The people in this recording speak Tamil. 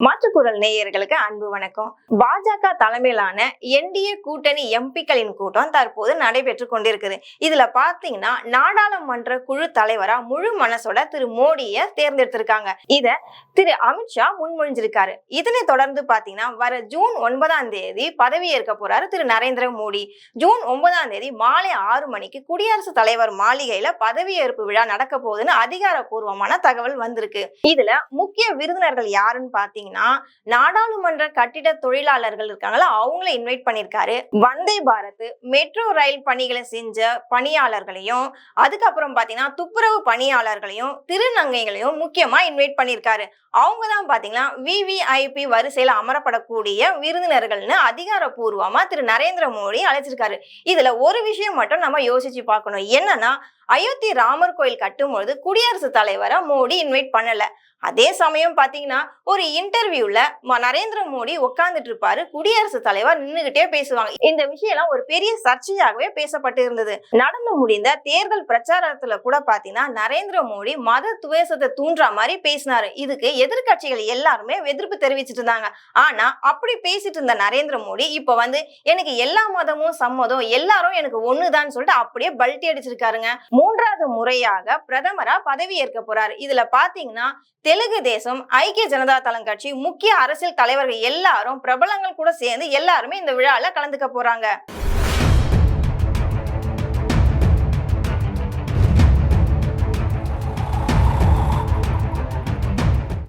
மற்ற குரல் நேயர்களுக்கு அன்பு வணக்கம். பாஜக தலைமையிலான என்டிஏ கூட்டணி எம்பிக்களின் கூட்டம் தற்போது நடைபெற்று கொண்டிருக்குது. இதுல பாத்தீங்கன்னா நாடாளுமன்ற குழு தலைவரா முழு மனசோட திரு மோடிய தேர்ந்தெடுத்திருக்காங்க. இத திரு அமித்ஷா முன்மொழிஞ்சிருக்காரு. இதனை தொடர்ந்து பாத்தீங்கன்னா வர ஜூன் ஒன்பதாம் தேதி பதவியேற்க போறாரு திரு நரேந்திர மோடி. ஜூன் ஒன்பதாம் தேதி மாலை ஆறு மணிக்கு குடியரசுத் தலைவர் மாளிகையில பதவியேற்பு விழா நடக்க போகுதுன்னு அதிகாரப்பூர்வமான தகவல் வந்திருக்கு. இதுல முக்கிய விருந்தினர்கள் யாருன்னு பாத்தீங்கன்னா நாடாளுமன்ற கட்டிட தொழிலாளர்கள் இருக்காங்களா அவங்கள இன்வைட் பண்ணிருக்காரு. வந்தே பாரத் மெட்ரோ ரயில் பணிகளை செஞ்ச பணியாளர்களையும் அதுக்கப்புறம் பாத்தீங்கன்னா துப்புரவு பணியாளர்களையும் திருநங்கைகளையும் முக்கியமா இன்வைட் பண்ணிருக்காரு. அவங்க தான் பாத்தீங்கன்னா விவிஐபி வரிசையில் அமரப்படக்கூடிய விருந்தினர்கள்னு அதிகாரப்பூர்வமாக திரு நரேந்திர மோடி அழைச்சிருக்காரு. இதுல ஒரு விஷயம் மட்டும் நம்ம யோசிச்சு பார்க்கணும். என்னன்னா அயோத்தி ராமர் கோயில் கட்டும்பொழுது குடியரசுத் தலைவரை மோடி இன்வைட் பண்ணல. அதே சமயம் பாத்தீங்கன்னா ஒரு இன்டர்வியூல நரேந்திர மோடி உட்கார்ந்துட்டு இருப்பாரு குடியரசுத் தலைவர் நின்னுகிட்டே பேசுவாங்க. இந்த விஷயம் எல்லாம் ஒரு பெரிய சர்ச்சையாகவே பேசப்பட்டு இருந்தது. நடந்து முடிந்த தேர்தல் பிரச்சாரத்துல கூட பாத்தீங்கன்னா நரேந்திர மோடி மத துவேசத்தை தூண்டுற மாதிரி பேசினாரு. இதுக்கு எதிர்க்கட்சிகள் எல்லாருமே எதிர்ப்பு தெரிவிச்சிட்டு இருந்தாங்க. ஆனா அப்படி பேசிட்டு இருந்த நரேந்திர மோடி இப்ப வந்து எனக்கு எல்லா மதமும் சம்மதம் எல்லாரும் எனக்கு ஒண்ணுதான் சொல்லிட்டு அப்படியே பல்ட்டி அடிச்சிருக்காருங்க. மூன்றாவது முறையாக பிரதமரா பதவி ஏற்க போறாரு. இதுல பாத்தீங்கன்னா தெலுங்கு தேசம் ஐக்கிய ஜனதா தளம் கட்சி முக்கிய அரசியல் தலைவர்கள் எல்லாரும் பிரபலங்கள் கூட சேர்ந்து எல்லாருமே இந்த விழால கலந்துக்க போறாங்க.